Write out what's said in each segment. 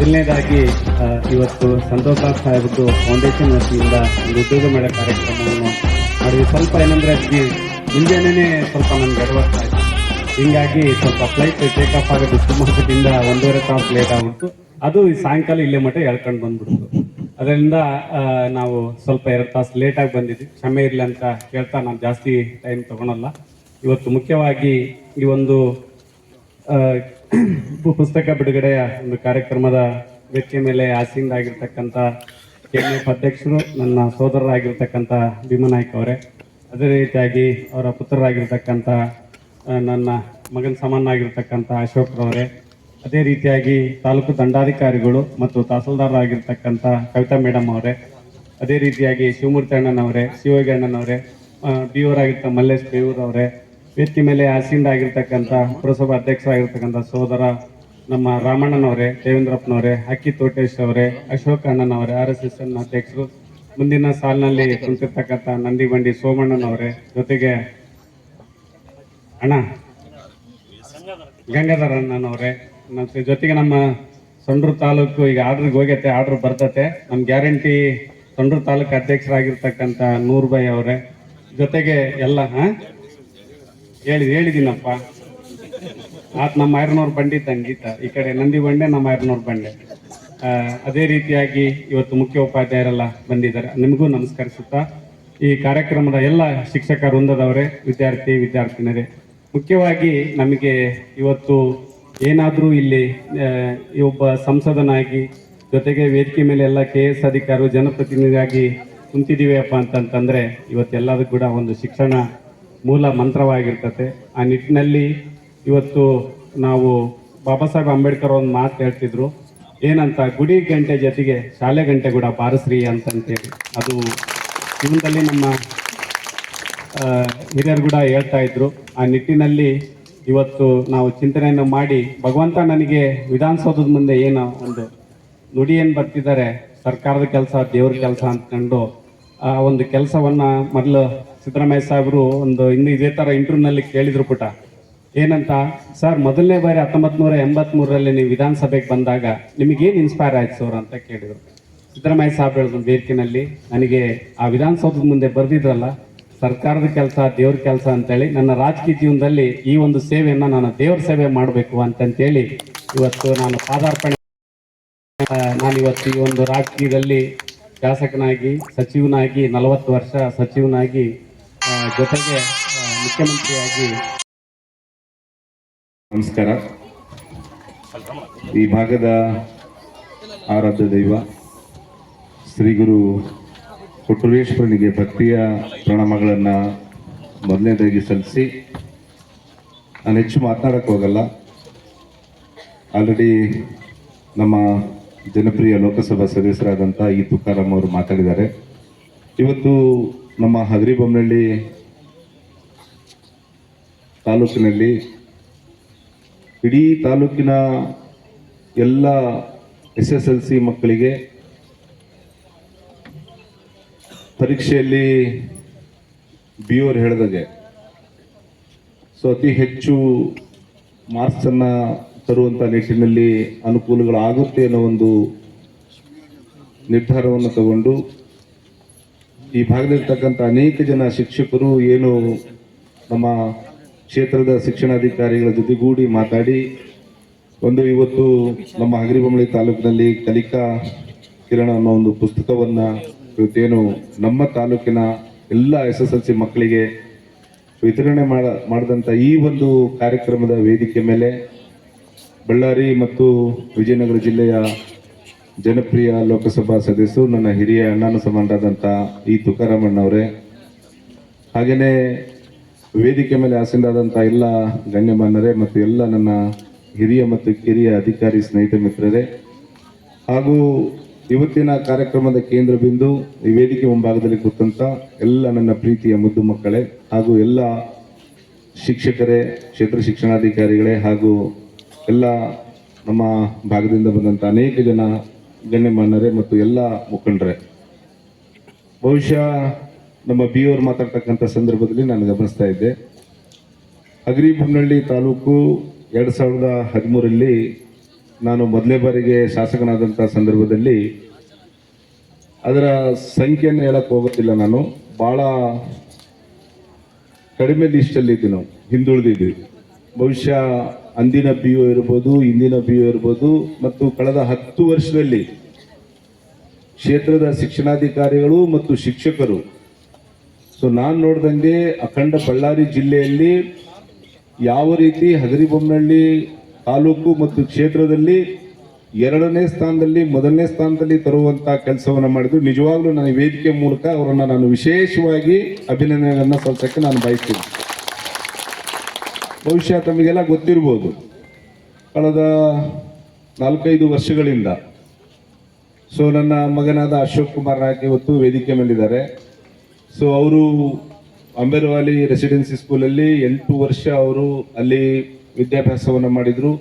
ಮೊದಲನೇದಾಗಿ ಇವತ್ತು ಸಂತೋಷ್ ಸಾಹೇಬ್ದು ಫೌಂಡೇಶನ್ ವತಿಯಿಂದ ಒಂದು ಉದ್ಯೋಗ ಮೇಳ ಕಾರ್ಯಕ್ರಮವನ್ನು ಮಾಡಿದ್ವಿ. ಸ್ವಲ್ಪ ಏನಂದ್ರೆ ಅದಕ್ಕೆ ಮುಂಜಾನೆ ಸ್ವಲ್ಪ ನನ್ಗೆ ಎಡವರ್ತಾ ಇತ್ತು. ಹಿಂಗಾಗಿ ಸ್ವಲ್ಪ ಫ್ಲೈಟ್ ಟೇಕ್ ಆಫ್ ಆಗೋದು ಶಿವಮೊಗ್ಗದಿಂದ ಒಂದೂವರೆ ತಾಸು ಲೇಟ್ ಆಗ್ಬಿಡ್ತು. ಅದು ಸಾಯಂಕಾಲ ಇಲ್ಲೇ ಮಟ್ಟ ಎಳ್ಕೊಂಡು ಬಂದ್ಬಿಡ್ತು. ಅದರಿಂದ ನಾವು ಸ್ವಲ್ಪ ಎರಡು ತಾಸು ಲೇಟಾಗಿ ಬಂದಿದ್ವಿ. ಕ್ಷಮೆ ಇರಲಿ ಅಂತ ಹೇಳ್ತಾ ನಾನು ಜಾಸ್ತಿ ಟೈಮ್ ತಗೊಳಲ್ಲ. ಇವತ್ತು ಮುಖ್ಯವಾಗಿ ಈ ಒಂದು ಪುಸ್ತಕ ಬಿಡುಗಡೆಯ ಒಂದು ಕಾರ್ಯಕ್ರಮದ ವೇದಿಕೆ ಮೇಲೆ ಆಸೀನರಾಗಿರ್ತಕ್ಕಂಥ ಎಫ್ ಅಧ್ಯಕ್ಷರು ನನ್ನ ಸೋದರರಾಗಿರ್ತಕ್ಕಂಥ ಭೀಮನಾಯ್ಕ ಅವರೇ. ಅದೇ ರೀತಿಯಾಗಿ ಅವರ ಪುತ್ರರಾಗಿರ್ತಕ್ಕಂಥ ನನ್ನ ಮಗನ ಸಮಾನಾಗಿರ್ತಕ್ಕಂಥ ಅಶೋಕ್ ಅವರೇ ಅದೇ ರೀತಿಯಾಗಿ ತಾಲೂಕು ದಂಡಾಧಿಕಾರಿಗಳು ಮತ್ತು ತಹಸೀಲ್ದಾರರಾಗಿರ್ತಕ್ಕಂಥ ಕವಿತಾ ಮೇಡಮ್ ಅವರೇ. ಅದೇ ರೀತಿಯಾಗಿ ಶಿವಮೂರ್ತಿ ಅಣ್ಣನವರೇ ಶಿವಯೋಗಿ ಅಣ್ಣನವರೇ ಬಿ ಆಗಿರ್ತ ಮಲ್ಲೇಶ್ ಬೇವೂರ್ ಅವರೇ ವೇದಿಕೆ ಮೇಲೆ ಆಸೀನರಾಗಿರ್ತಕ್ಕಂಥ ಪುರಸಭಾ ಅಧ್ಯಕ್ಷರಾಗಿರ್ತಕ್ಕಂಥ ಸೋದರ ನಮ್ಮ ರಾಮಣ್ಣನವರೇ, ದೇವೇಂದ್ರಪ್ಪನವರೇ, ಅಕ್ಕಿ ತೋಟೇಶ್ ಅವರೇ, ಅಶೋಕ ಅಣ್ಣನವರೇ, ಆರ್ ಎಸ್ ಎಸ್ ಎನ್ ಅಧ್ಯಕ್ಷರು, ಮುಂದಿನ ಸಾಲಿನಲ್ಲಿ ಕುಂತಿರ್ತಕ್ಕಂಥ ನಂದಿ ಬಂಡಿ ಸೋಮಣ್ಣನವರೇ ಜೊತೆಗೆ ಅಣ್ಣ, ಗಂಗಾಧರ ಅಣ್ಣನವರೇ, ಮತ್ತೆ ಜೊತೆಗೆ ನಮ್ಮ ಸೊಂಡ್ರು ತಾಲೂಕು ಈಗ ಆರ್ಡ್ರಿಗೆ ಹೋಗೈತೆ, ಆರ್ಡರ್ ಬರ್ತತೆ. ನಮ್ಮ ಗ್ಯಾರಂಟಿ ಸೊಂಡ್ರು ತಾಲೂಕು ಅಧ್ಯಕ್ಷರಾಗಿರ್ತಕ್ಕಂಥ ನೂರ್ಬಾಯಿ ಅವರೇ. ಜೊತೆಗೆ ಎಲ್ಲ, ಹಾ? ಹೇಳಿ ಹೇಳಿದ್ದೀನಪ್ಪ ಆತ್ ನಮ್ಮ ಐರನೂರು ಬಂಡಿ ತಂಗೀತ ಈ ಕಡೆ ನಂದಿ ಬಂಡೆ, ನಮ್ಮ ಐರನೂರು ಬಂಡೆ. ಅದೇ ರೀತಿಯಾಗಿ ಇವತ್ತು ಮುಖ್ಯ ಉಪಾಧ್ಯಾಯರೆಲ್ಲ ಬಂದಿದ್ದಾರೆ. ನಿಮಗೂ ನಮಸ್ಕರಿಸುತ್ತಾ, ಈ ಕಾರ್ಯಕ್ರಮದ ಎಲ್ಲ ಶಿಕ್ಷಕ ವೃಂದದವರೇ, ವಿದ್ಯಾರ್ಥಿ, ವಿದ್ಯಾರ್ಥಿನಿಯರೇ, ಮುಖ್ಯವಾಗಿ ನಮಗೆ ಇವತ್ತು ಏನಾದರೂ ಇಲ್ಲಿ ಒಬ್ಬ ಸಂಸದನಾಗಿ, ಜೊತೆಗೆ ವೇದಿಕೆ ಮೇಲೆ ಎಲ್ಲ ಕೆ ಎಸ್ ಅಧಿಕಾರಿಗಳು, ಜನಪ್ರತಿನಿಧಿಯಾಗಿ ಕುಂತಿದ್ದೀವಪ್ಪ ಅಂತಂತಂದ್ರೆ ಇವತ್ತೆಲ್ಲದೂ ಕೂಡ ಒಂದು ಶಿಕ್ಷಣ ಮೂಲ ಮಂತ್ರವಾಗಿರ್ತತೆ. ಆ ನಿಟ್ಟಿನಲ್ಲಿ ಇವತ್ತು ನಾವು ಬಾಬಾ ಸಾಹೇಬ್ ಅಂಬೇಡ್ಕರ್ ಒಂದು ಮಾತು ಹೇಳ್ತಿದ್ರು. ಏನಂತ, ಗುಡಿ ಗಂಟೆ ಜೊತೆಗೆ ಶಾಲೆ ಗಂಟೆ ಕೂಡ ಬಾರಿಸ್ರಿ ಅಂತಂತೇಳಿ. ಅದು ಜೀವನದಲ್ಲಿ ನಮ್ಮ ಹಿರಿಯರು ಕೂಡ ಹೇಳ್ತಾ ಇದ್ರು. ಆ ನಿಟ್ಟಿನಲ್ಲಿ ಇವತ್ತು ನಾವು ಚಿಂತನೆಯನ್ನು ಮಾಡಿ, ಭಗವಂತ ನನಗೆ ವಿಧಾನಸೌಧದ ಮುಂದೆ ಏನು ಒಂದು ನುಡಿ ಏನು ಬರ್ತಿದ್ದಾರೆ, ಸರ್ಕಾರದ ಕೆಲಸ, ದೇವ್ರ ಕೆಲಸ ಅಂದ್ಕೊಂಡು ಆ ಒಂದು ಕೆಲಸವನ್ನ ಮೊದಲು ಸಿದ್ದರಾಮಯ್ಯ ಸಾಹೇಬರು ಒಂದು ಇನ್ನು ಇದೇ ಥರ ಇಂಟರ್ವ್ಯೂನಲ್ಲಿ ಕೇಳಿದ್ರು ಪುಟ. ಏನಂತ, ಸರ್, ಮೊದಲನೇ ಬಾರಿ ಹತ್ತೊಂಬತ್ತು ನೂರ ಎಂಬತ್ಮೂರರಲ್ಲಿ ನೀವು ವಿಧಾನಸಭೆಗೆ ಬಂದಾಗ ನಿಮಗೇನು ಇನ್ಸ್ಪೈರ್ ಆಯ್ತು ಸರ್? ಅಂತ ಕೇಳಿದ್ರು. ಸಿದ್ದರಾಮಯ್ಯ ಸಾಹೇಬ್ ಹೇಳಿದ್ರು ಬೇಡಿಕೆನಲ್ಲಿ, ನನಗೆ ಆ ವಿಧಾನಸೌಧದ ಮುಂದೆ ಬರೆದಿದ್ರಲ್ಲ, ಸರ್ಕಾರದ ಕೆಲಸ, ದೇವ್ರ ಕೆಲಸ ಅಂತೇಳಿ ನನ್ನ ರಾಜಕೀಯ ಜೀವನದಲ್ಲಿ ಈ ಒಂದು ಸೇವೆಯನ್ನು ನಾನು ದೇವ್ರ ಸೇವೆ ಮಾಡಬೇಕು ಅಂತಂತೇಳಿ ಇವತ್ತು ನಾನು ಪಾದಾರ್ಪಣೆ ನಾನು ನಾನಿವತ್ತು ಈ ಒಂದು ರಾಜಕೀಯದಲ್ಲಿ ಶಾಸಕನಾಗಿ, ಸಚಿವನಾಗಿ, ನಲವತ್ತು ವರ್ಷ ಸಚಿವನಾಗಿ ಜೊತೆಗೆ ಮುಖ್ಯಮಂತ್ರಿಯಾಗಿ. ನಮಸ್ಕಾರ. ಈ ಭಾಗದ ಆರಾಧ್ಯ ದೈವ, ಶ್ರೀ ಗುರು ಕೊಟ್ಟೂರೇಶ್ವರನಿಗೆ ಭಕ್ತಿಯ ಪ್ರಣಾಮಗಳನ್ನು ಮೊದಲನೇದಾಗಿ ಸಲ್ಲಿಸಿ, ನಾನು ಹೆಚ್ಚು ಮಾತನಾಡೋಕ್ಕೋಗಲ್ಲ ಆಲ್ರೆಡಿ ನಮ್ಮ ಜನಪ್ರಿಯ ಲೋಕಸಭಾ ಸದಸ್ಯರಾದಂಥ ಈ ತುಕಾರಾಮ್ ಅವರು ಮಾತಾಡಿದ್ದಾರೆ. ಇವತ್ತು ನಮ್ಮ ಹಗರಿಬೊಮ್ಮನಹಳ್ಳಿ ತಾಲೂಕಿನಲ್ಲಿ ಇಡೀ ತಾಲೂಕಿನ ಎಲ್ಲ ಎಸ್ ಎಸ್ ಎಲ್ ಸಿ ಮಕ್ಕಳಿಗೆ ಪರೀಕ್ಷೆಯಲ್ಲಿ ಬಿ ಓರ್ ಹೇಳಿದಾಗೆ. ಸೊ ಅತಿ ಹೆಚ್ಚು ಮಾರ್ಕ್ಸನ್ನು ತರುವಂಥ ನಿಟ್ಟಿನಲ್ಲಿ ಅನುಕೂಲಗಳಾಗುತ್ತೆ ಅನ್ನೋ ಒಂದು ನಿರ್ಧಾರವನ್ನು ತಗೊಂಡು ಈ ಭಾಗದಲ್ಲಿರ್ತಕ್ಕಂಥ ಅನೇಕ ಜನ ಶಿಕ್ಷಕರು ಏನು ನಮ್ಮ ಕ್ಷೇತ್ರದ ಶಿಕ್ಷಣಾಧಿಕಾರಿಗಳ ಜೊತೆಗೂಡಿ ಮಾತಾಡಿ, ಒಂದು ಇವತ್ತು ನಮ್ಮ ಹಗರಿಬೊಮ್ಮಳಿ ತಾಲೂಕಿನಲ್ಲಿ ಕಲಿಕಾ ಕಿರಣ ಅನ್ನೋ ಒಂದು ಪುಸ್ತಕವನ್ನು ಇವತ್ತೇನು ನಮ್ಮ ತಾಲೂಕಿನ ಎಲ್ಲ ಎಸ್ ಎಸ್ ಎಲ್ ಸಿ ಮಕ್ಕಳಿಗೆ ವಿತರಣೆ ಮಾಡ, ಮಾಡಿದಂಥ ಈ ಒಂದು ಕಾರ್ಯಕ್ರಮದ ವೇದಿಕೆ ಮೇಲೆ ಬಳ್ಳಾರಿ ಮತ್ತು ವಿಜಯನಗರ ಜಿಲ್ಲೆಯ ಜನಪ್ರಿಯ ಲೋಕಸಭಾ ಸದಸ್ಯರು, ನನ್ನ ಹಿರಿಯ ಅಣ್ಣನ ಸಂಬಂಧರಾದಂಥ ಈ ತುಕಾರಾಮಣ್ಣವರೇ. ಹಾಗೆಯೇ ವೇದಿಕೆ ಮೇಲೆ ಆಸೀನರಾದಂಥ ಎಲ್ಲ ಗಣ್ಯಮಾನ್ಯರೇ ಮತ್ತು ಎಲ್ಲ ನನ್ನ ಹಿರಿಯ ಮತ್ತು ಕಿರಿಯ ಅಧಿಕಾರಿ ಸ್ನೇಹಿತ ಮಿತ್ರರೇ. ಹಾಗೂ ಇವತ್ತಿನ ಕಾರ್ಯಕ್ರಮದ ಕೇಂದ್ರ ಬಿಂದು ಈ ವೇದಿಕೆ ಮುಂಭಾಗದಲ್ಲಿ ಕೂತಂಥ ಎಲ್ಲ ನನ್ನ ಪ್ರೀತಿಯ ಮುದ್ದು ಮಕ್ಕಳೇ ಹಾಗೂ ಎಲ್ಲ ಶಿಕ್ಷಕರೇ, ಕ್ಷೇತ್ರ ಶಿಕ್ಷಣಾಧಿಕಾರಿಗಳೇ ಹಾಗೂ ಎಲ್ಲ ನಮ್ಮ ಭಾಗದಿಂದ ಬಂದಂಥ ಅನೇಕ ಜನ ಗಣ್ಯಮಾನ್ಯರೇ ಮತ್ತು ಎಲ್ಲ ಮುಖಂಡರೇ. ಬಹುಶಃ ನಮ್ಮ ಬಿ ಅವರು ಮಾತಾಡ್ತಕ್ಕಂಥ ಸಂದರ್ಭದಲ್ಲಿ ನಾನು ಗಮನಿಸ್ತಾ ಇದ್ದೆ. ಹಗರಿಬೊಮ್ಮನಹಳ್ಳಿ ತಾಲೂಕು ಎರಡು ಸಾವಿರದ ಹದಿಮೂರರಲ್ಲಿ ನಾನು ಮೊದಲೇ ಬಾರಿಗೆ ಶಾಸಕನಾದಂಥ ಸಂದರ್ಭದಲ್ಲಿ ಅದರ ಸಂಖ್ಯೆಯನ್ನು ಹೇಳಕ್ಕೆ ಹೋಗೋದಿಲ್ಲ ನಾನು. ಭಾಳ ಕಡಿಮೆ ಲಿಸ್ಟಲ್ಲಿ ಇದ್ದೀನಿ ನಾವು. ಹಿಂದುಳಿದಿದ್ದೀವಿ. ಬಹುಶಃ ಅಂದಿನ ಪಿ ಯು ಇರ್ಬೋದು, ಇಂದಿನ ಪಿ ಯು ಇರ್ಬೋದು, ಮತ್ತು ಕಳೆದ ಹತ್ತು ವರ್ಷದಲ್ಲಿ ಕ್ಷೇತ್ರದ ಶಿಕ್ಷಣಾಧಿಕಾರಿಗಳು ಮತ್ತು ಶಿಕ್ಷಕರು. ಸೊ ನಾನು ನೋಡ್ದಂಗೆ ಅಖಂಡ ಬಳ್ಳಾರಿ ಜಿಲ್ಲೆಯಲ್ಲಿ ಯಾವ ರೀತಿ ಹಗರಿಬೊಮ್ಮನಹಳ್ಳಿ ತಾಲೂಕು ಮತ್ತು ಕ್ಷೇತ್ರದಲ್ಲಿ ಎರಡನೇ ಸ್ಥಾನದಲ್ಲಿ, ಮೊದಲನೇ ಸ್ಥಾನದಲ್ಲಿ ತರುವಂತ ಕೆಲಸವನ್ನು ಮಾಡಿದ್ರು ನಿಜವಾಗ್ಲೂ ನನ್ನ ವೇದಿಕೆ ಮೂಲಕ ಅವರನ್ನು ನಾನು ವಿಶೇಷವಾಗಿ ಅಭಿನಂದನೆಗಳನ್ನು ಸಲ್ಲಿಸೋಕ್ಕೆ ನಾನು ಬಯಸ್ತೀನಿ. ಬಹುಶಃ ತಮಗೆಲ್ಲ ಗೊತ್ತಿರ್ಬೋದು. ಕಳೆದ ನಾಲ್ಕೈದು ವರ್ಷಗಳಿಂದ. ಸೊ ನನ್ನ ಮಗನಾದ ಅಶೋಕ್ ಕುಮಾರ್ ನಾಯಕ್ ಇವತ್ತು ವೇದಿಕೆ ಮೇಲಿದ್ದಾರೆ. ಸೊ ಅವರು ಅಂಬೇರ್ವಾಲಿ ರೆಸಿಡೆನ್ಸಿ ಸ್ಕೂಲಲ್ಲಿ ಎಂಟು ವರ್ಷ ಅವರು ಅಲ್ಲಿ ವಿದ್ಯಾಭ್ಯಾಸವನ್ನು ಮಾಡಿದರು.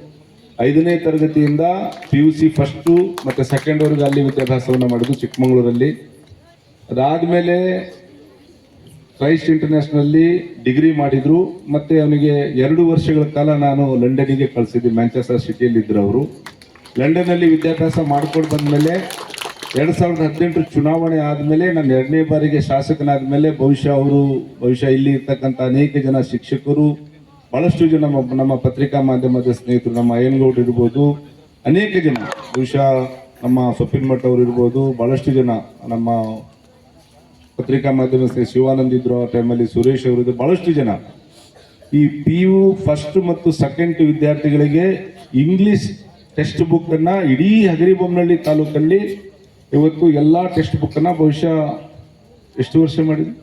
ಐದನೇ ತರಗತಿಯಿಂದ ಪಿ ಯು ಸಿ ಫಸ್ಟು ಮತ್ತು ಸೆಕೆಂಡ್ವರೆಗೂ ಅಲ್ಲಿ ವಿದ್ಯಾಭ್ಯಾಸವನ್ನು ಮಾಡಿದ್ರು ಚಿಕ್ಕಮಗಳೂರಲ್ಲಿ. ಅದಾದಮೇಲೆ ಕ್ರೈಸ್ಟ್ ಇಂಟರ್ನ್ಯಾಷನಲ್ಲಿ ಡಿಗ್ರಿ ಮಾಡಿದ್ರು, ಮತ್ತೆ ಅವನಿಗೆ ಎರಡು ವರ್ಷಗಳ ಕಾಲ ನಾನು ಲಂಡನ್ಗೆ ಕಳಿಸಿದ್ದೆ, ಮ್ಯಾಂಚೆಸ್ಟರ್ ಸಿಟಿಯಲ್ಲಿ ಇದ್ರು ಅವರು. ಲಂಡನ್ನಲ್ಲಿ ವಿದ್ಯಾಭ್ಯಾಸ ಮಾಡ್ಕೊಂಡು ಬಂದಮೇಲೆ ಎರಡು ಸಾವಿರದ ಹದಿನೆಂಟರ ಚುನಾವಣೆ ಆದಮೇಲೆ ನಾನು ಎರಡನೇ ಬಾರಿಗೆ ಶಾಸಕನಾದ ಮೇಲೆ ಬಹುಶಃ ಅವರು, ಬಹುಶಃ ಇಲ್ಲಿ ಇರ್ತಕ್ಕಂಥ ಅನೇಕ ಜನ ಶಿಕ್ಷಕರು, ಬಹಳಷ್ಟು ಜನ ನಮ್ಮ ಪತ್ರಿಕಾ ಮಾಧ್ಯಮದ ಸ್ನೇಹಿತರು, ನಮ್ಮ ಅಯ್ಯನಗೌಡರು ಇರ್ಬೋದು, ಅನೇಕ ಜನ, ಬಹುಶಃ ನಮ್ಮ ಮಠ ಅವರು ಇರ್ಬೋದು, ಬಹಳಷ್ಟು ಜನ ನಮ್ಮ ಪತ್ರಿಕಾ ಮಾಧ್ಯಮ ಶಿವಾನಂದ್ ಇದ್ರು ಆ ಟೈಮಲ್ಲಿ ಸುರೇಶ್ ಅವರು ಇದ್ರು ಬಹಳಷ್ಟು ಜನ. ಈ ಪಿ ಯು ಫಸ್ಟ್ ಮತ್ತು ಸೆಕೆಂಡ್ ವಿದ್ಯಾರ್ಥಿಗಳಿಗೆ ಇಂಗ್ಲಿಷ್ ಟೆಕ್ಸ್ಟ್ ಬುಕ್ ಅನ್ನ ಇಡೀ ಹಗರಿಬೊಮ್ಮನಹಳ್ಳಿ ತಾಲೂಕಲ್ಲಿ ಇವತ್ತು ಎಲ್ಲ ಟೆಕ್ಸ್ಟ್ ಬುಕ್ ಅನ್ನ ಬಹುಶಃ ಎಷ್ಟು ವರ್ಷ ಮಾಡಿದ್ವಿ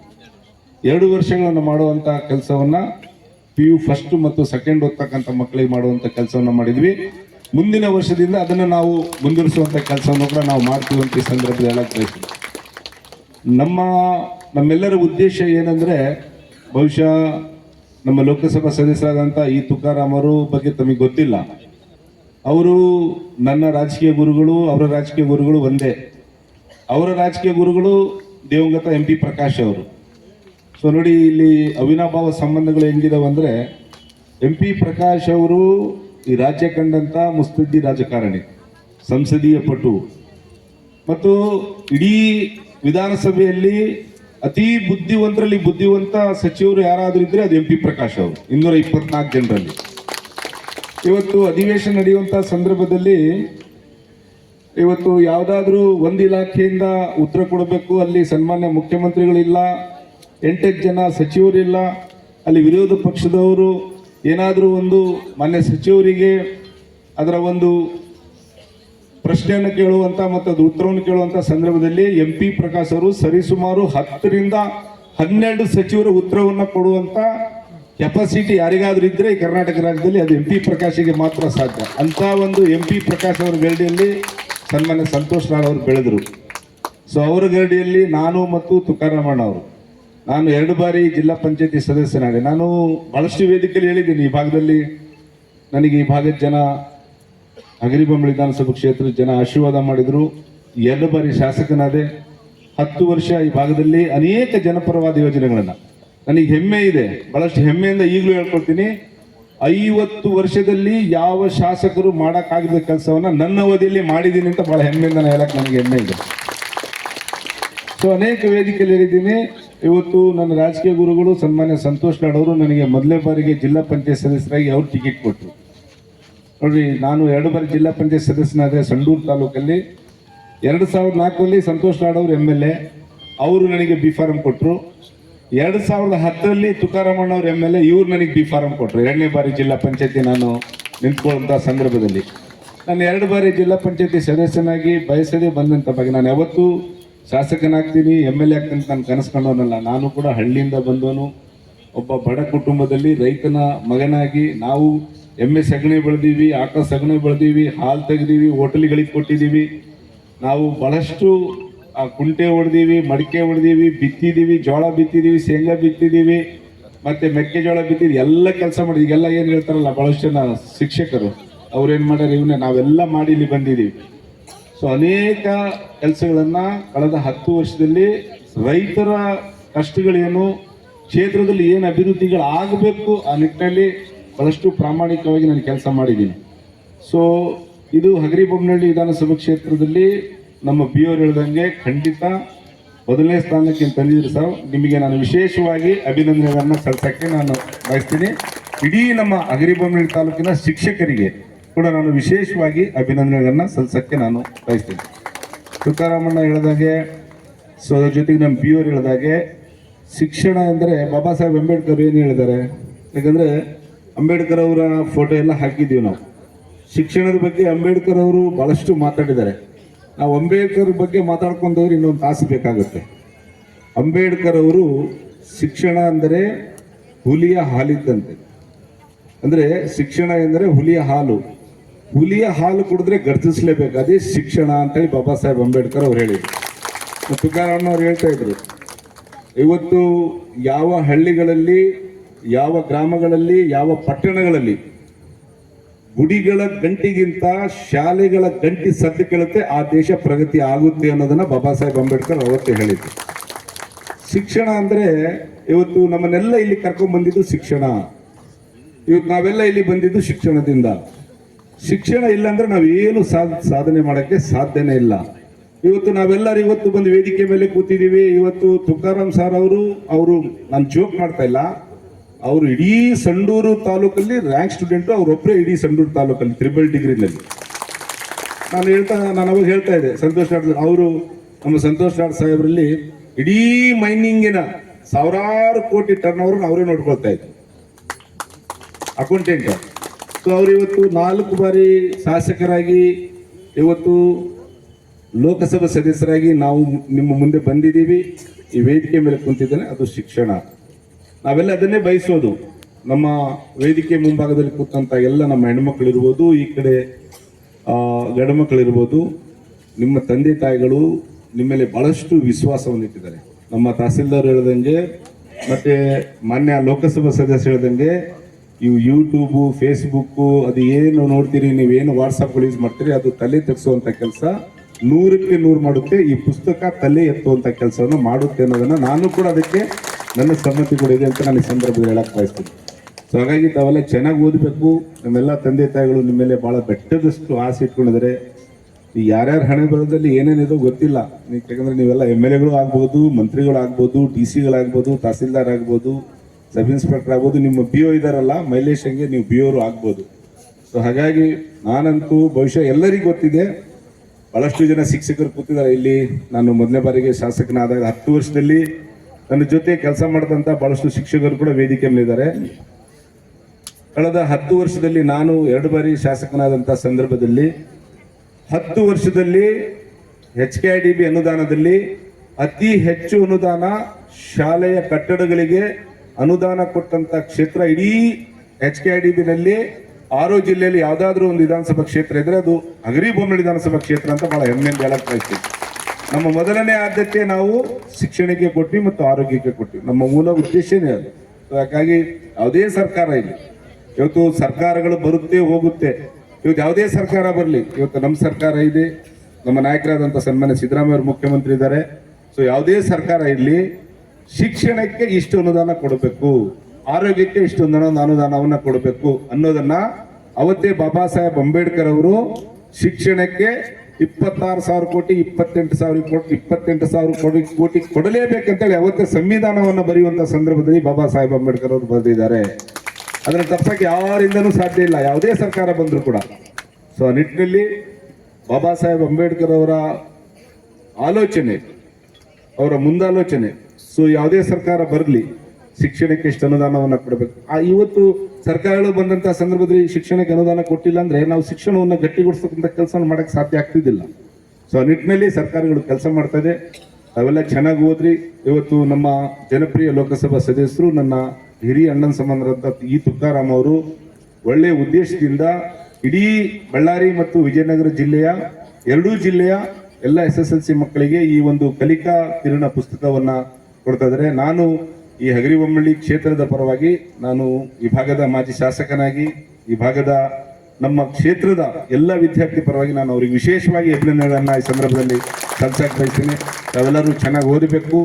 ಎರಡು ವರ್ಷಗಳನ್ನು ಮಾಡುವಂಥ ಕೆಲಸವನ್ನ ಪಿ ಯು ಫಸ್ಟ್ ಮತ್ತು ಸೆಕೆಂಡ್ ಓದ್ತಕ್ಕಂಥ ಮಕ್ಕಳಿಗೆ ಮಾಡುವಂಥ ಕೆಲಸವನ್ನ ಮಾಡಿದ್ವಿ. ಮುಂದಿನ ವರ್ಷದಿಂದ ಅದನ್ನು ನಾವು ಮುಂದುವರಿಸುವಂಥ ಕೆಲಸವನ್ನು ಕೂಡ ನಾವು ಮಾಡ್ತೀವಿ ಈ ಸಂದರ್ಭದಲ್ಲಿ ಬಯಸ್ತೀನಿ. ನಮ್ಮ, ನಮ್ಮೆಲ್ಲರ ಉದ್ದೇಶ ಏನಂದ್ರೆ ಬಹುಶಃ ನಮ್ಮ ಲೋಕಸಭಾ ಸದಸ್ಯರಾದಂಥ ಈ ತುಕಾರಾಮ್ ಅವರು ಬಗ್ಗೆ ತಮಗೆ ಗೊತ್ತಿಲ್ಲ. ಅವರು ನನ್ನ ರಾಜಕೀಯ ಗುರುಗಳು, ಅವರ ರಾಜಕೀಯ ಗುರುಗಳು ಒಂದೇ. ಅವರ ರಾಜಕೀಯ ಗುರುಗಳು ದಿವಂಗತ ಎಂ ಪಿ ಪ್ರಕಾಶ್ ಅವರು. ಸೊ ನೋಡಿ, ಇಲ್ಲಿ ಅವಿನಾಭಾವ ಸಂಬಂಧಗಳು ಹೆಂಗಿದಾವೆ ಅಂದ್ರೆ ಎಂ ಪಿ ಪ್ರಕಾಶ್ ಅವರು ಈ ರಾಜ್ಯ ಕಂಡಂಥ ಮುಸ್ತುದ್ದಿ ರಾಜಕಾರಣಿ, ಸಂಸದೀಯ ಪಟು. ಮತ್ತು ಇಡೀ ವಿಧಾನಸಭೆಯಲ್ಲಿ ಅತಿ ಬುದ್ಧಿವಂತರಲ್ಲಿ ಬುದ್ಧಿವಂತ ಸಚಿವರು ಯಾರಾದರೂ ಇದ್ರೆ ಅದು ಎಂ ಪಿ ಪ್ರಕಾಶ್ ಅವರು. ಇನ್ನೂರ ಇಪ್ಪತ್ನಾಲ್ಕು ಜನರಲ್ಲಿ. ಇವತ್ತು ಅಧಿವೇಶನ ನಡೆಯುವಂತ ಸಂದರ್ಭದಲ್ಲಿ ಇವತ್ತು ಯಾವುದಾದ್ರೂ ಒಂದು ಇಲಾಖೆಯಿಂದ ಉತ್ತರ ಕೊಡಬೇಕು, ಅಲ್ಲಿ ಸನ್ಮಾನ್ಯ ಮುಖ್ಯಮಂತ್ರಿಗಳಿಲ್ಲ ಎಂಟತ್ತು ಜನ ಸಚಿವರಿಲ್ಲ, ಅಲ್ಲಿ ವಿರೋಧ ಪಕ್ಷದವರು ಏನಾದರೂ ಒಂದು ಮಾನ್ಯ ಸಚಿವರಿಗೆ ಅದರ ಒಂದು ಪ್ರಶ್ನೆಯನ್ನು ಕೇಳುವಂತ ಮತ್ತು ಅದು ಉತ್ತರವನ್ನು ಕೇಳುವಂತ ಸಂದರ್ಭದಲ್ಲಿ ಎಂ ಪಿ ಪ್ರಕಾಶ್ ಅವರು ಸರಿಸುಮಾರು ಹತ್ತರಿಂದ ಹನ್ನೆರಡು ಸಚಿವರ ಉತ್ತರವನ್ನು ಕೊಡುವಂತ ಕೆಪಾಸಿಟಿ ಯಾರಿಗಾದ್ರೂ ಇದ್ದರೆ ಕರ್ನಾಟಕ ರಾಜ್ಯದಲ್ಲಿ ಅದು ಎಂ ಪಿ ಪ್ರಕಾಶಿಗೆ ಮಾತ್ರ ಸಾಧ್ಯ. ಅಂತ ಒಂದು ಎಂ ಪಿ ಪ್ರಕಾಶ್ ಅವರ ಗರಡಿಯಲ್ಲಿ ಸನ್ಮಾನ್ಯ ಸಂತೋಷ್ ರಾಣ್ ಅವರು ಬೆಳೆದರು. ಸೊ ಅವರ ಗರಡಿಯಲ್ಲಿ ನಾನು ಮತ್ತು ತುಕಾರಾಮಣ್ಣ ಅವರು. ನಾನು ಎರಡು ಬಾರಿ ಜಿಲ್ಲಾ ಪಂಚಾಯತಿ ಸದಸ್ಯನಾಗಿ ನಾನು ಬಹಳಷ್ಟು ವೇದಿಕೆಯಲ್ಲಿ ಹೇಳಿದ್ದೀನಿ. ಈ ಭಾಗದಲ್ಲಿ ನನಗೆ ಈ ಭಾಗದ ಜನ ಹಗರಿಬೊಮ್ಮೆ ವಿಧಾನಸಭಾ ಕ್ಷೇತ್ರದ ಜನ ಆಶೀರ್ವಾದ ಮಾಡಿದ್ರು. ಎರಡು ಬಾರಿ ಶಾಸಕನಾದೆ. ಹತ್ತು ವರ್ಷ ಈ ಭಾಗದಲ್ಲಿ ಅನೇಕ ಜನಪರವಾದ ಯೋಜನೆಗಳನ್ನು. ನನಗೆ ಹೆಮ್ಮೆ ಇದೆ. ಬಹಳಷ್ಟು ಹೆಮ್ಮೆಯಿಂದ ಈಗಲೂ ಹೇಳ್ಕೊಳ್ತೀನಿ. ಐವತ್ತು ವರ್ಷದಲ್ಲಿ ಯಾವ ಶಾಸಕರು ಮಾಡೋಕ್ಕಾಗಿದ್ದ ಕೆಲಸವನ್ನ ನನ್ನ ಅವಧಿಯಲ್ಲಿ ಮಾಡಿದ್ದೀನಿ ಅಂತ ಬಹಳ ಹೆಮ್ಮೆಯಿಂದ ನಾನು ಹೇಳಕ್ ನನಗೆ ಹೆಮ್ಮೆ ಇದೆ. ಸೊ ಅನೇಕ ವೇದಿಕೆಯಲ್ಲಿ ಹೇಳಿದ್ದೀನಿ. ಇವತ್ತು ನನ್ನ ರಾಜಕೀಯ ಗುರುಗಳು ಸನ್ಮಾನ್ಯ ಸಂತೋಷ್ ಗಾಡ್ ಅವರು ನನಗೆ ಮೊದಲೇ ಬಾರಿಗೆ ಜಿಲ್ಲಾ ಪಂಚಾಯತ್ ಸದಸ್ಯರಾಗಿ ಅವ್ರು ಟಿಕೆಟ್ ಕೊಟ್ಟರು ನೋಡ್ರಿ ನಾನು ಎರಡು ಬಾರಿ ಜಿಲ್ಲಾ ಪಂಚಾಯತ್ ಸದಸ್ಯನಾದ್ರೆ ಸಂಡೂರು ತಾಲೂಕಲ್ಲಿ ಎರಡು ಸಾವಿರದ ನಾಲ್ಕರಲ್ಲಿ ಸಂತೋಷ್ ಲಾಡ್ ಅವರು ಎಂ ಎಲ್ ಎ ಅವರು ನನಗೆ ಬಿ ಫಾರಂ ಕೊಟ್ಟರು ಎರಡು ಸಾವಿರದ ಹತ್ತರಲ್ಲಿ ತುಕಾರಾಮಣ್ಣ ಅವರು ಎಂ ಎಲ್ ಎ ಇವ್ರು ನನಗೆ ಬಿ ಫಾರಂ ಕೊಟ್ಟರು ಎರಡನೇ ಬಾರಿ ಜಿಲ್ಲಾ ಪಂಚಾಯತಿ ನಾನು ನಿಂತ್ಕೊಳ್ಳುವಂಥ ಸಂದರ್ಭದಲ್ಲಿ. ನಾನು ಎರಡು ಬಾರಿ ಜಿಲ್ಲಾ ಪಂಚಾಯತಿ ಸದಸ್ಯನಾಗಿ ಬಯಸದೇ ಬಂದಂಥ ಬಗ್ಗೆ ನಾನು ಯಾವತ್ತೂ ಶಾಸಕನಾಗ್ತೀನಿ ಎಂ ಎಲ್ ಎ ಆಗ್ತೀನಿ ನಾನು ಕನಸ್ಕೊಂಡವನಲ್ಲ ನಾನು ಕೂಡ ಹಳ್ಳಿಯಿಂದ ಬಂದವನು. ಒಬ್ಬ ಬಡ ಕುಟುಂಬದಲ್ಲಿ ರೈತನ ಮಗನಾಗಿ ನಾವು ಎಮ್ಮೆ ಸಗಣಿ ಬೆಳೆದೀವಿ, ಆಕಳ ಸಗಣಿ ಬೆಳೆದೀವಿ, ಹಾಲು ತೆಗೆದೀವಿ, ಹೋಟೆಲ್ಗಳಿಗೆ ಕೊಟ್ಟಿದ್ದೀವಿ ನಾವು ಬಹಳಷ್ಟು, ಆ, ಕುಂಟೆ ಹೊಡೆದೀವಿ, ಮಡಿಕೆ ಹೊಡೆದೀವಿ ಬಿತ್ತಿದ್ದೀವಿ ಜೋಳ ಬಿತ್ತಿದ್ದೀವಿ ಶೇಂಗಾ ಬಿತ್ತಿದ್ದೀವಿ ಮತ್ತೆ ಮೆಕ್ಕೆಜೋಳ ಬಿತ್ತಿದ್ದು ಎಲ್ಲ ಕೆಲಸ ಮಾಡಿ ಈಗೆಲ್ಲ ಏನು ಹೇಳ್ತಾರಲ್ಲ, ಬಹಳಷ್ಟು ಜನ ಶಿಕ್ಷಕರು ಅವ್ರೇನ್ ಮಾಡ್ಯಾರ ಇವನ್ನ ನಾವೆಲ್ಲ ಮಾಡಿ ಇಲ್ಲಿ ಬಂದಿದ್ದೀವಿ ಸೊ ಅನೇಕ ಕೆಲಸಗಳನ್ನು ಕಳೆದ ಹತ್ತು ವರ್ಷದಲ್ಲಿ ರೈತರ ಕಷ್ಟಗಳೇನು ಕ್ಷೇತ್ರದಲ್ಲಿ ಏನು ಅಭಿವೃದ್ಧಿಗಳು ಆಗಬೇಕು ಆ ನಿಟ್ಟಿನಲ್ಲಿ ಬಹಳಷ್ಟು ಪ್ರಾಮಾಣಿಕವಾಗಿ ನಾನು ಕೆಲಸ ಮಾಡಿದ್ದೀನಿ. ಸೊ ಇದು ಹಗರಿಬೊಮ್ಮನಹಳ್ಳಿ ವಿಧಾನಸಭಾ ಕ್ಷೇತ್ರದಲ್ಲಿ ನಮ್ಮ ಬಿ ಅವರು ಹೇಳ್ದಂಗೆ ಖಂಡಿತ ಮೊದಲನೇ ಸ್ಥಾನಕ್ಕೆ ತಂದಿದ್ರು ಸರ್ ನಿಮಗೆ ನಾನು ವಿಶೇಷವಾಗಿ ಅಭಿನಂದನೆಗಳನ್ನು ಸಲ್ಲಿಸೋಕ್ಕೆ ನಾನು ಬಯಸ್ತೀನಿ. ಇಡೀ ನಮ್ಮ ಹಗರಿಬೊಮ್ಮನಹಳ್ಳಿ ತಾಲೂಕಿನ ಶಿಕ್ಷಕರಿಗೆ ಕೂಡ ನಾನು ವಿಶೇಷವಾಗಿ ಅಭಿನಂದನೆಗಳನ್ನು ಸಲ್ಲಿಸೋಕ್ಕೆ ನಾನು ಬಯಸ್ತೀನಿ. ತುಕಾರಾಮಣ್ಣ ಹೇಳ್ದಾಗೆ, ಸೊ, ಅದ್ರ ಜೊತೆಗೆ ನಮ್ಮ ಬಿ ಅವ್ರು ಹೇಳಿದಾಗೆ ಶಿಕ್ಷಣ ಅಂದರೆ ಬಾಬಾ ಸಾಹೇಬ್ ಅಂಬೇಡ್ಕರ್ ಏನು ಹೇಳಿದ್ದಾರೆ? ಯಾಕಂದರೆ ಅಂಬೇಡ್ಕರ್ ಅವರ ಫೋಟೋ ಎಲ್ಲ ಹಾಕಿದ್ದೀವಿ ನಾವು. ಶಿಕ್ಷಣದ ಬಗ್ಗೆ ಅಂಬೇಡ್ಕರ್ ಅವರು ಭಾಳಷ್ಟು ಮಾತಾಡಿದ್ದಾರೆ. ನಾವು ಅಂಬೇಡ್ಕರ್ ಬಗ್ಗೆ ಮಾತಾಡ್ಕೊಂಡವ್ರು ಇನ್ನೊಂದು ತಾಸು ಬೇಕಾಗುತ್ತೆ. ಅಂಬೇಡ್ಕರ್ ಅವರು ಶಿಕ್ಷಣ ಅಂದರೆ ಹುಲಿಯ ಹಾಲಿದ್ದಂತೆ. ಅಂದರೆ ಶಿಕ್ಷಣ ಎಂದರೆ ಹುಲಿಯ ಹಾಲು. ಹುಲಿಯ ಹಾಲು ಕುಡಿದ್ರೆ ಗರ್ತಿಸಲೇಬೇಕು. ಅದೇ ಶಿಕ್ಷಣ ಅಂತೇಳಿ ಬಾಬಾ ಸಾಹೇಬ್ ಅಂಬೇಡ್ಕರ್ ಅವ್ರು ಹೇಳಿದರು. ತುಕಾರಾಮ್ ಅವ್ರು ಹೇಳ್ತಾ ಇದ್ರು. ಇವತ್ತು ಯಾವ ಹಳ್ಳಿಗಳಲ್ಲಿ, ಯಾವ ಗ್ರಾಮಗಳಲ್ಲಿ, ಯಾವ ಪಟ್ಟಣಗಳಲ್ಲಿ ಗುಡಿಗಳ ಗಂಟಿಗಿಂತ ಶಾಲೆಗಳ ಗಂಟಿ ಸದ್ದು ಕೇಳುತ್ತೆ, ಆ ದೇಶ ಪ್ರಗತಿ ಆಗುತ್ತೆ ಅನ್ನೋದನ್ನ ಬಾಬಾ ಸಾಹೇಬ್ ಅಂಬೇಡ್ಕರ್ ಅವತ್ತೇ ಹೇಳಿದ್ರು. ಶಿಕ್ಷಣ ಅಂದ್ರೆ ಇವತ್ತು ನಮ್ಮನ್ನೆಲ್ಲ ಇಲ್ಲಿ ಕರ್ಕೊಂಡ್ ಬಂದಿದ್ದು ಶಿಕ್ಷಣ. ಇವತ್ತು ನಾವೆಲ್ಲ ಇಲ್ಲಿ ಬಂದಿದ್ದು ಶಿಕ್ಷಣದಿಂದ. ಶಿಕ್ಷಣ ಇಲ್ಲ ಅಂದ್ರೆ ನಾವು ಏನು ಸಾಧ್ ಸಾಧನೆ ಮಾಡೋಕ್ಕೆ ಸಾಧ್ಯನೇ ಇಲ್ಲ. ಇವತ್ತು ನಾವೆಲ್ಲರೂ ಇವತ್ತು ಬಂದು ವೇದಿಕೆ ಮೇಲೆ ಕೂತಿದ್ದೀವಿ. ಇವತ್ತು ತುಕಾರಾಮ್ ಸರ್ ಅವರು ಅವರು ನಾನು ಜೋಕ್ ಮಾಡ್ತಾ ಇಲ್ಲ. ಅವರು ಇಡೀ ಸಂಡೂರು ತಾಲೂಕಲ್ಲಿ ರ್ಯಾಂಕ್ ಸ್ಟೂಡೆಂಟು ಅವರೊಬ್ಬರೇ ಇಡೀ ಸಂಡೂರು ತಾಲೂಕಲ್ಲಿ ತ್ರಿಬಲ್ ಡಿಗ್ರಿನಲ್ಲಿ ನಾನು ಹೇಳ್ತಾ, ನಾನು ಅವಾಗ ಹೇಳ್ತಾ ಇದ್ದೆ, ಸಂತೋಷ್ ರಾಡ್ ಅವರು ನಮ್ಮ ಸಂತೋಷ್ ರಾಡ್ ಸಾಹೇಬರಲ್ಲಿ ಇಡೀ ಮೈನಿಂಗಿನ ಸಾವಿರಾರು ಕೋಟಿ ಟರ್ನ್ ಅವ್ರನ್ನ ಅವರೇ ನೋಡ್ಕೊಳ್ತಾ ಇದ್ರು. ಅಕೌಂಟೆಂಟ್ ಸೊ ಅವರು ಇವತ್ತು ನಾಲ್ಕು ಬಾರಿ ಶಾಸಕರಾಗಿ, ಇವತ್ತು ಲೋಕಸಭಾ ಸದಸ್ಯರಾಗಿ ನಾವು ನಿಮ್ಮ ಮುಂದೆ ಬಂದಿದ್ದೀವಿ. ಈ ವೇದಿಕೆ ಮೇಲೆ ಕುಂತಿದ್ದೇನೆ ಅದು ಶಿಕ್ಷಣ. ನಾವೆಲ್ಲ ಅದನ್ನೇ ಬಯಸೋದು. ನಮ್ಮ ವೇದಿಕೆ ಮುಂಭಾಗದಲ್ಲಿ ಕೂತಂಥ ಎಲ್ಲ ನಮ್ಮ ಹೆಣ್ಮಕ್ಳಿರ್ಬೋದು ಈ ಕಡೆ ಆ, ಗಂಡುಮಕ್ಕಳಿರ್ಬೋದು ನಿಮ್ಮ ತಂದೆ ತಾಯಿಗಳು ನಿಮ್ಮ ಮೇಲೆ ಬಹಳಷ್ಟು ವಿಶ್ವಾಸವನ್ನು ಇಟ್ಟಿದ್ದಾರೆ. ನಮ್ಮ ತಹಸೀಲ್ದಾರ್ ಹೇಳ್ದಂಗೆ ಮತ್ತೆ ಮಾನ್ಯ ಲೋಕಸಭಾ ಸದಸ್ಯ ಹೇಳ್ದಂಗೆ ಇವು ಯೂಟ್ಯೂಬು ಫೇಸ್ಬುಕ್ಕು ಅದು ಏನು ನೋಡ್ತೀರಿ ನೀವೇನು ವಾಟ್ಸಪ್ಗಳು ಯೂಸ್ ಮಾಡ್ತೀರಿ ಅದು ತಲೆ ತೆಗೆಸುವಂಥ ಕೆಲಸ. ನೂರಕ್ಕೆ ನೂರು ಮಾಡುತ್ತೆ, ಈ ಪುಸ್ತಕ ತಲೆ ಎತ್ತುವಂತ ಕೆಲಸವನ್ನು ಮಾಡುತ್ತೆ ಅನ್ನೋದನ್ನ ನಾನು ಕೂಡ ಅದಕ್ಕೆ ನನ್ನ ಸಮ್ಮತಿ ಕೂಡ ಇದೆ ಅಂತ ನಾನು ಈ ಸಂದರ್ಭದಲ್ಲಿ ಹೇಳಕ್ ಬಯಸ್ತೀನಿ. ಸೊ ಹಾಗಾಗಿ ತಾವೆಲ್ಲ ಚೆನ್ನಾಗಿ ಓದಬೇಕು. ನಮ್ಮೆಲ್ಲ ತಂದೆ ತಾಯಿಗಳು ನಿಮ್ಮ ಮೇಲೆ ಬಹಳ ಬೆಟ್ಟದಷ್ಟು ಆಸೆ ಇಟ್ಕೊಂಡಿದ್ದಾರೆ. ಯಾರ್ಯಾರ ಹಣೆ ಬರದಲ್ಲಿ ಏನೇನಿದೋ ಗೊತ್ತಿಲ್ಲ. ಯಾಕಂದ್ರೆ ನೀವೆಲ್ಲ ಎಂ ಎಲ್ ಎಗಳು ಆಗ್ಬೋದು, ಮಂತ್ರಿಗಳು ಆಗ್ಬೋದು, ಡಿ ಸಿಗಳಾಗ್ಬೋದು, ತಹಸೀಲ್ದಾರ್ ಆಗ್ಬೋದು, ಸಬ್ ಇನ್ಸ್ಪೆಕ್ಟರ್ ಆಗ್ಬೋದು, ನಿಮ್ಮ ಬಿ ಒ ಇದಾರಲ್ಲ, ಮೈಲೇಶ್ ಹಂಗೆ ನೀವು ಬಿ ಓರು ಆಗ್ಬೋದು. ಸೊ ಹಾಗಾಗಿ ನಾನಂತೂ ಬಹುಶಃ ಎಲ್ಲರಿಗೂ ಗೊತ್ತಿದೆ. ಬಹಳಷ್ಟು ಜನ ಶಿಕ್ಷಕರು ಕೂತಿದ್ದಾರೆ. ಇಲ್ಲಿ ನಾನು ಮೊದಲನೇ ಬಾರಿಗೆ ಶಾಸಕನಾದಾಗ ಹತ್ತು ವರ್ಷದಲ್ಲಿ ನನ್ನ ಜೊತೆ ಕೆಲಸ ಮಾಡಿದಂಥ ಬಹಳಷ್ಟು ಶಿಕ್ಷಕರು ಕೂಡ ವೇದಿಕೆ ಮೇಲಿದ್ದಾರೆ ಕಳೆದ ಹತ್ತು ವರ್ಷದಲ್ಲಿ ನಾನು ಎರಡು ಬಾರಿ ಶಾಸಕನಾದಂಥ ಸಂದರ್ಭದಲ್ಲಿ ಹತ್ತು ವರ್ಷದಲ್ಲಿ H K I D B ಅನುದಾನದಲ್ಲಿ ಅತಿ ಹೆಚ್ಚು ಅನುದಾನ ಶಾಲೆಯ ಕಟ್ಟಡಗಳಿಗೆ ಅನುದಾನ ಕೊಟ್ಟಂತ ಕ್ಷೇತ್ರ ಇಡೀ ಎಚ್ ಕೆ ಐ ಡಿ ಬಿನಲ್ಲಿ ಆರೋ ಜಿಲ್ಲೆಯಲ್ಲಿ ಯಾವುದಾದ್ರೂ ಒಂದು ವಿಧಾನಸಭಾ ಕ್ಷೇತ್ರ ಇದ್ರೆ ಅದು ಅಗರಿಬೊಮ್ಮೆ ವಿಧಾನಸಭಾ ಕ್ಷೇತ್ರ ಅಂತ ಬಹಳ ಹೆಮ್ಮೆಯಿಂದ ಹೇಳಕ್ ನಮ್ಮ ಮೊದಲನೇ ಆದ್ಯತೆ ನಾವು ಶಿಕ್ಷಣಕ್ಕೆ ಕೊಟ್ವಿ ಮತ್ತು ಆರೋಗ್ಯಕ್ಕೆ ಕೊಟ್ವಿ. ನಮ್ಮ ಮೂಲ ಉದ್ದೇಶನೇ ಅದು. ಹಾಗಾಗಿ ಯಾವುದೇ ಸರ್ಕಾರ ಇಲ್ಲಿ ಇವತ್ತು ಸರ್ಕಾರಗಳು ಬರುತ್ತೆ, ಹೋಗುತ್ತೆ. ಇವತ್ತು ಯಾವುದೇ ಸರ್ಕಾರ ಬರಲಿ, ಇವತ್ತು ನಮ್ಮ ಸರ್ಕಾರ ಇದೆ. ನಮ್ಮ ನಾಯಕರಾದಂಥ ಸನ್ಮಾನ್ಯ ಸಿದ್ದರಾಮಯ್ಯ ಅವರು ಮುಖ್ಯಮಂತ್ರಿ ಇದ್ದಾರೆ. ಸೊ ಯಾವುದೇ ಸರ್ಕಾರ ಇರಲಿ, ಶಿಕ್ಷಣಕ್ಕೆ ಇಷ್ಟು ಅನುದಾನ ಕೊಡಬೇಕು. ಆರೋಗ್ಯಕ್ಕೆ ಇಷ್ಟೊಂದು ಅನುದಾನವನ್ನು ಕೊಡಬೇಕು ಅನ್ನೋದನ್ನ ಅವತ್ತೇ ಬಾಬಾ ಸಾಹೇಬ್ ಅಂಬೇಡ್ಕರ್ ಅವರು ಶಿಕ್ಷಣಕ್ಕೆ ಇಪ್ಪತ್ತಾರು ಸಾವಿರ ಕೋಟಿ, ಇಪ್ಪತ್ತೆಂಟು ಸಾವಿರ ಕೋಟಿ ಇಪ್ಪತ್ತೆಂಟು ಸಾವಿರ ಕೋಟಿ ಕೋಟಿ ಕೊಡಲೇಬೇಕಂತೇಳಿ ಅವತ್ತೇ ಸಂವಿಧಾನವನ್ನು ಬರೆಯುವಂತ ಸಂದರ್ಭದಲ್ಲಿ ಬಾಬಾ ಸಾಹೇಬ್ ಅಂಬೇಡ್ಕರ್ ಅವರು ಬರೆದಿದ್ದಾರೆ. ಅದನ್ನು ತಪ್ಪಕ್ಕೆ ಯಾರಿಂದನೂ ಸಾಧ್ಯ ಇಲ್ಲ. ಯಾವುದೇ ಸರ್ಕಾರ ಬಂದರೂ ಕೂಡ. ಸೊ ಆ ನಿಟ್ಟಿನಲ್ಲಿ ಬಾಬಾ ಸಾಹೇಬ್ ಅಂಬೇಡ್ಕರ್ ಅವರ ಆಲೋಚನೆ, ಅವರ ಮುಂದಾಲೋಚನೆ. ಸೊ ಯಾವುದೇ ಸರ್ಕಾರ ಬರಲಿ ಶಿಕ್ಷಣಕ್ಕೆ ಇಷ್ಟು ಅನುದಾನವನ್ನು ಕೊಡಬೇಕು. ಆ ಇವತ್ತು ಸರ್ಕಾರಗಳು ಬಂದಂತಹ ಸಂದರ್ಭದಲ್ಲಿ ಶಿಕ್ಷಣಕ್ಕೆ ಅನುದಾನ ಕೊಟ್ಟಿಲ್ಲ ಅಂದ್ರೆ ನಾವು ಶಿಕ್ಷಣವನ್ನು ಗಟ್ಟಿಗೊಳಿಸತಕ್ಕಂಥ ಕೆಲಸ ಮಾಡಕ್ಕೆ ಸಾಧ್ಯ ಆಗ್ತಿದ್ದಿಲ್ಲ. ಸೊ ಆ ನಿಟ್ಟಿನಲ್ಲಿ ಸರ್ಕಾರಗಳು ಕೆಲಸ ಮಾಡ್ತಾ ಇದೆ. ಅವೆಲ್ಲ ಚೆನ್ನಾಗಿ ಓದ್ರಿ. ಇವತ್ತು ನಮ್ಮ ಜನಪ್ರಿಯ ಲೋಕಸಭಾ ಸದಸ್ಯರು ನನ್ನ ಹಿರಿಯ ಅಣ್ಣನ ಸಂಬಂಧರಂತ ಈ ತುಕಾರಾಮ್ ಅವರು ಒಳ್ಳೆಯ ಉದ್ದೇಶದಿಂದ ಇಡೀ ಬಳ್ಳಾರಿ ಮತ್ತು ವಿಜಯನಗರ ಜಿಲ್ಲೆಯ, ಎರಡೂ ಜಿಲ್ಲೆಯ ಎಲ್ಲ ಎಸ್ ಎಸ್ ಎಲ್ ಸಿ ಮಕ್ಕಳಿಗೆ ಈ ಒಂದು ಕಲಿಕಾ ಕಿರಣ ಪುಸ್ತಕವನ್ನ ಕೊಡ್ತಾ ಇದ್ದಾರೆ. ನಾನು ಈ ಹಗರಿಬೊಮ್ಮಳ್ಳಿ ಕ್ಷೇತ್ರದ ಪರವಾಗಿ ನಾನು ಈ ಭಾಗದ ಮಾಜಿ ಶಾಸಕನಾಗಿ, ಈ ಭಾಗದ ನಮ್ಮ ಕ್ಷೇತ್ರದ ಎಲ್ಲ ವಿದ್ಯಾರ್ಥಿ ಪರವಾಗಿ ನಾನು ಅವರಿಗೆ ವಿಶೇಷವಾಗಿ ಅಭಿನಂದನೆಗಳನ್ನು ಈ ಸಂದರ್ಭದಲ್ಲಿ ಸಲ್ಲಿಸಕ್ಕೆ ಬಯಸ್ತೀನಿ. ತಾವೆಲ್ಲರೂ ಚೆನ್ನಾಗಿ ಓದಬೇಕು.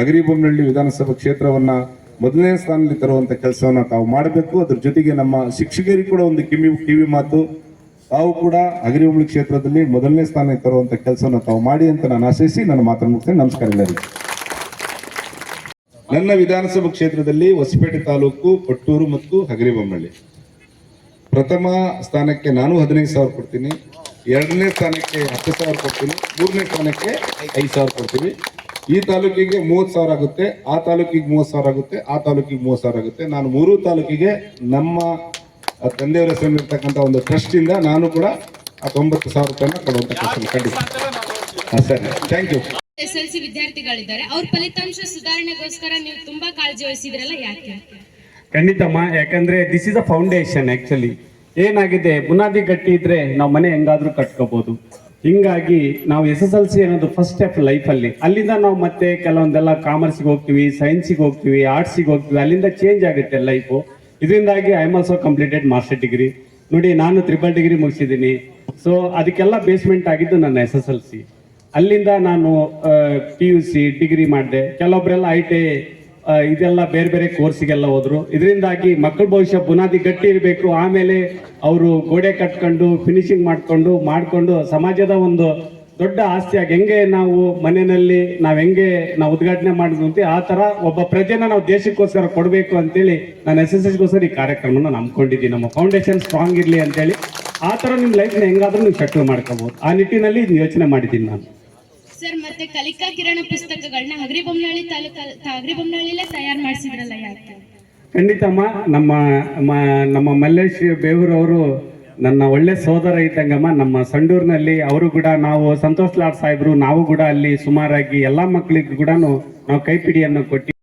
ಹಗರಿಬೊಮ್ಮನಹಳ್ಳಿ ವಿಧಾನಸಭಾ ಕ್ಷೇತ್ರವನ್ನು ಮೊದಲನೇ ಸ್ಥಾನದಲ್ಲಿ ತರುವಂಥ ಕೆಲಸವನ್ನು ತಾವು ಮಾಡಬೇಕು. ಅದ್ರ ಜೊತೆಗೆ ನಮ್ಮ ಶಿಕ್ಷಕರಿಗೆ ಕೂಡ ಒಂದು ಕಿವಿ ಕಿವಿ ಮಾತು. ತಾವು ಕೂಡ ಹಗರಿಬೊಮ್ಮಳ್ಳಿ ಕ್ಷೇತ್ರದಲ್ಲಿ ಮೊದಲನೇ ಸ್ಥಾನಕ್ಕೆ ತರುವಂಥ ಕೆಲಸವನ್ನು ತಾವು ಮಾಡಿ ಅಂತ ನಾನು ಆಶಿಸಿ ನನ್ನ ಮಾತನ್ನು ಮುಗಿಸ್ತೇನೆ. ನಮಸ್ಕಾರ ಎಲ್ಲರಿಗೂ. ನನ್ನ ವಿಧಾನಸಭಾ ಕ್ಷೇತ್ರದಲ್ಲಿ ಹೊಸಪೇಟೆ ತಾಲೂಕು ಕೊಟ್ಟೂರು ಮತ್ತು ಹಗರಿಬೊಮ್ಮಳ್ಳಿ. ಪ್ರಥಮ ಸ್ಥಾನಕ್ಕೆ ನಾನು ಹದಿನೈದು ಸಾವಿರ ಕೊಡ್ತೀನಿ. ಎರಡನೇ ಸ್ಥಾನಕ್ಕೆ ಹತ್ತು ಸಾವಿರ ಕೊಡ್ತೀನಿ. ಮೂರನೇ ಸ್ಥಾನಕ್ಕೆ ಐದು ಸಾವಿರ ಕೊಡ್ತೀವಿ. ಈ ತಾಲೂಕಿಗೆ ಮೂವತ್ತು ಸಾವಿರ ಆಗುತ್ತೆ. ಆ ತಾಲೂಕಿಗೆ ಮೂವತ್ತು ಸಾವಿರ ಆಗುತ್ತೆ. ಆ ತಾಲೂಕಿಗೆ ಮೂವತ್ತು ಸಾವಿರ ಆಗುತ್ತೆ. ನಾನು ಮೂರು ತಾಲೂಕಿಗೆ ನಮ್ಮ ತಂದೆಯವರ ಹೆಸರಿರ್ತಕ್ಕಂಥ ಒಂದು ಟ್ರಸ್ಟಿಂದ ನಾನು ಕೂಡ ಆ ತೊಂಬತ್ತು ಸಾವಿರ ರೂಪಾಯಿನ ಕೊಡುವಂಥ ಸರಿ. Thank you S L C ವಿದ್ಯಾರ್ಥಿಗಳಿದ್ದಾರೆ. ಅವ್ರ ಫಲಿತಾಂಶ ಸುಧಾರಣೆಗೋಸ್ಕರ ನೀವು ತುಂಬಾ ಕಾಳಜಿ ವಹಿಸಿದ್ರಲ್ಲ, ಯಾಕೆ? ಖಂಡಿತಮ್ಮ ಯಾಕಂದ್ರೆ this is a foundation actually ಏನಾಗಿದೆ, ಬುನಾದಿ ಗಟ್ಟಿ ಇದ್ರೆ ನಾವು ಮನೆ ಹೆಂಗಾದ್ರೂ ಕಟ್ಕೋಬಹುದು ಹಿಂಗಾಗಿ ನಾವು ಎಸ್ ಎಸ್ ಎಲ್ ಸಿ ಅನ್ನೋದು ಫಸ್ಟ್ ಸ್ಟೆಪ್ ಲೈಫಲ್ಲಿ ಅಲ್ಲಿಂದ ನಾವು ಮತ್ತೆ ಕೆಲವೊಂದೆಲ್ಲ ಕಾಮರ್ಸ್ಗೆ ಹೋಗ್ತೀವಿ ಸೈನ್ಸಿಗೆ ಹೋಗ್ತೀವಿ ಆರ್ಟ್ಸಿಗೆ ಹೋಗ್ತೀವಿ, ಅಲ್ಲಿಂದ ಚೇಂಜ್ ಆಗುತ್ತೆ ಲೈಫು ಇದರಿಂದಾಗಿ I am also completed master degree ನೋಡಿ, ನಾನು ತ್ರಿಬಲ್ ಡಿಗ್ರಿ ಮುಗಿಸಿದ್ದೀನಿ. ಸೊ ಅದಕ್ಕೆಲ್ಲ ಬೇಸ್ಮೆಂಟ್ ಆಗಿದ್ದು ನನ್ನ ಎಸ್ ಎಸ್ ಎಲ್ ಸಿ ಅಲ್ಲಿಂದ ನಾನು ಪಿ ಯು ಸಿ ಡಿಗ್ರಿ ಮಾಡಿದೆ. ಕೆಲವೊಬ್ಬರೆಲ್ಲ ಐ ಟಿ ಇದೆಲ್ಲ ಬೇರೆ ಬೇರೆ ಕೋರ್ಸಿಗೆಲ್ಲ ಹೋದರು. ಇದರಿಂದಾಗಿ ಮಕ್ಕಳ ಭವಿಷ್ಯ ಬುನಾದಿ ಗಟ್ಟಿ ಇರಬೇಕು. ಆಮೇಲೆ ಅವರು ಗೋಡೆ ಕಟ್ಕೊಂಡು ಫಿನಿಶಿಂಗ್ ಮಾಡಿಕೊಂಡು ಮಾಡಿಕೊಂಡು ಸಮಾಜದ ಒಂದು ದೊಡ್ಡ ಆಸ್ತಿಯಾಗಿ ಹೆಂಗೆ ನಾವು ಮನೆಯಲ್ಲಿ, ನಾವು ಹೆಂಗೆ ನಾವು ಉದ್ಘಾಟನೆ ಮಾಡಿದ್ವಿ ಅಂತ ಆ ತರ ಒಬ್ಬ ಪ್ರಜೆನ ನಾವು ದೇಶಕ್ಕೋಸ್ಕರ ಕೊಡಬೇಕು ಅಂತೇಳಿ ನಾನು ಎಸ್ ಎಸ್ ಎಸ್ಗೋಸ್ಕರ ಈ ಕಾರ್ಯಕ್ರಮನ ನಂಬ್ಕೊಂಡಿದ್ದೀನಿ. ನಮ್ಮ ಫೌಂಡೇಶನ್ ಸ್ಟ್ರಾಂಗ್ ಇರಲಿ ಅಂತೇಳಿ. ಆ ಥರ ನಿಮ್ಮ ಲೈಫ್ನ ಹೆಂಗಾದ್ರೂ ನೀವು ಸೆಟ್ಲ್ ಮಾಡ್ಕೋಬಹುದು ಆ ನಿಟ್ಟಿನಲ್ಲಿ ಯೋಚನೆ ಮಾಡಿದ್ದೀನಿ ನಾನು. ಸರ್, ಮತ್ತೆ ಕಲಿಕಾ ಕಿರಣ ಪುಸ್ತಕಗಳನ್ನ ಹಗರಿಬೊಮ್ಮನಹಳ್ಳಿ ತಾಲೂಕ ಹಗರಿಬೊಮ್ಮನಹಳ್ಳಿಲೇ ತಯಾರು ಮಾಡಿಸಿದ್ರಲ್ಲ ಯಾಕೆ? ಖಂಡಿತಮ್ಮ ನಮ್ಮ ನಮ್ಮ ಮಲ್ಲೇಶ್ ಬೇವೂರವರು ನನ್ನ ಒಳ್ಳೆ ಸೋದರ ಇದ್ದಂಗಮ್ಮ ನಮ್ಮ ಸಂಡೂರಿನಲ್ಲಿ ಅವರು ಕೂಡ ನಾವು ಸಂತೋಷ್ ಲಾಡ್ ಸಾಹೇಬರು, ನಾವು ಕೂಡ ಅಲ್ಲಿ ಸುಮಾರಾಗಿ ಎಲ್ಲ ಮಕ್ಕಳಿಗೂ ಕೂಡ ನಾವು ಕೈಪಿಡಿಯನ್ನು ಕೊಟ್ಟು